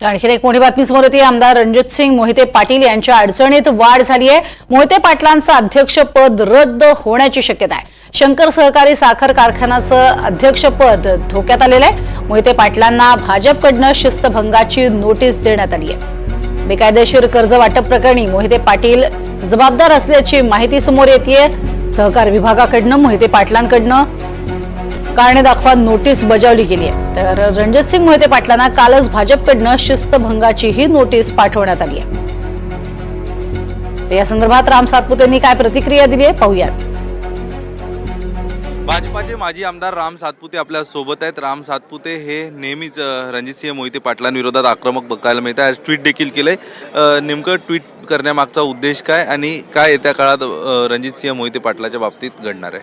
आणखीन एक मोठी बातमी समोर होती आमदार रणजितसिंग मोहिते पाटील यांच्या अडचणीत वाढ झाली आहे. मोहिते पाटलांचं अध्यक्षपद रद्द होण्याची शक्यता आहे. शंकर सहकारी साखर कारखान्याचं अध्यक्षपद धोक्यात आलेलं आहे. मोहिते पाटलांना भाजपकडनं शिस्तभंगाची नोटीस देण्यात आली आहे. बेकायदेशीर कर्ज वाटप प्रकरणी मोहिते पाटील जबाबदार असल्याची माहिती समोर येते सहकार विभागाकडनं मोहिते पाटलांकडनं कारणे दाखवा नोटीस बजावली गेली आहे. तर रणजित सिंग मोहिते पाटलांना कालच भाजपकडनं शिस्तभंगाची ही नोटीस पाठवण्यात आली आहे. या संदर्भात राम सातपुतेंनी काय प्रतिक्रिया दिली आहे पाहूयात. भाजपाचे माजी आमदार राम सातपुते आपल्यासोबत आहेत. राम सातपुते हे नेहमीच रणजितसिंह मोहिते पाटलांविरोधात आक्रमक बघायला मिळतं आज ट्विट देखील केलंय. नेमकं ट्विट करण्यामागचा उद्देश काय आणि काय येत्या काळात रणजितसिंह मोहिते पाटलाच्या बाबतीत घडणार आहे?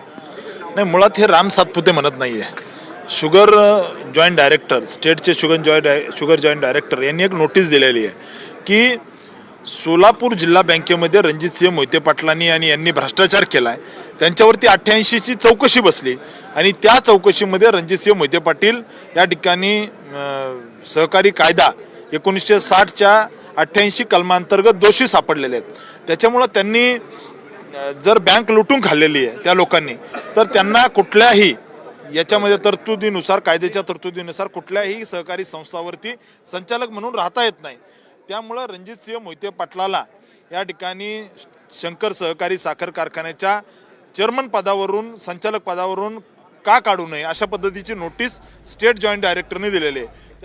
नाही मुळात हे राम सातपुते म्हणत नाही आहे sugar joint director स्टेटचे sugar joint sugar joint director यांनी एक नोटीस दिलेली आहे की सोलापूर जिल्हा बँकेमध्ये रणजितसिंह मोहिते पाटलांनी आणि यांनी भ्रष्टाचार केला आहे त्यांच्यावरती अठ्ठ्याऐंशीची चौकशी बसली आणि त्या चौकशीमध्ये रणजितसिंह मोहिते पाटील या ठिकाणी सहकारी कायदा एकोणीसशे साठच्या अठ्ठ्याऐंशी कलमांतर्गत दोषी सापडलेले आहेत. त्याच्यामुळं त्यांनी जर बँक लुटून खाल्लेली आहे त्या लोकांनी तर त्यांना कुठल्याही याच्यामध्ये तरतुदीनुसार कायद्याच्या तरतुदीनुसार कुठल्याही सहकारी संस्थावरती संचालक म्हणून राहता येत नाही. त्यामुळं रणजितसिंह मोहिते पाटलाला या ठिकाणी शंकर सहकारी साखर कारखान्याच्या चेअरमन पदावरून संचालक पदावरून का काढू नये अशा पद्धतीची नोटीस स्टेट जॉईंट डायरेक्टरने दिलेली आहे.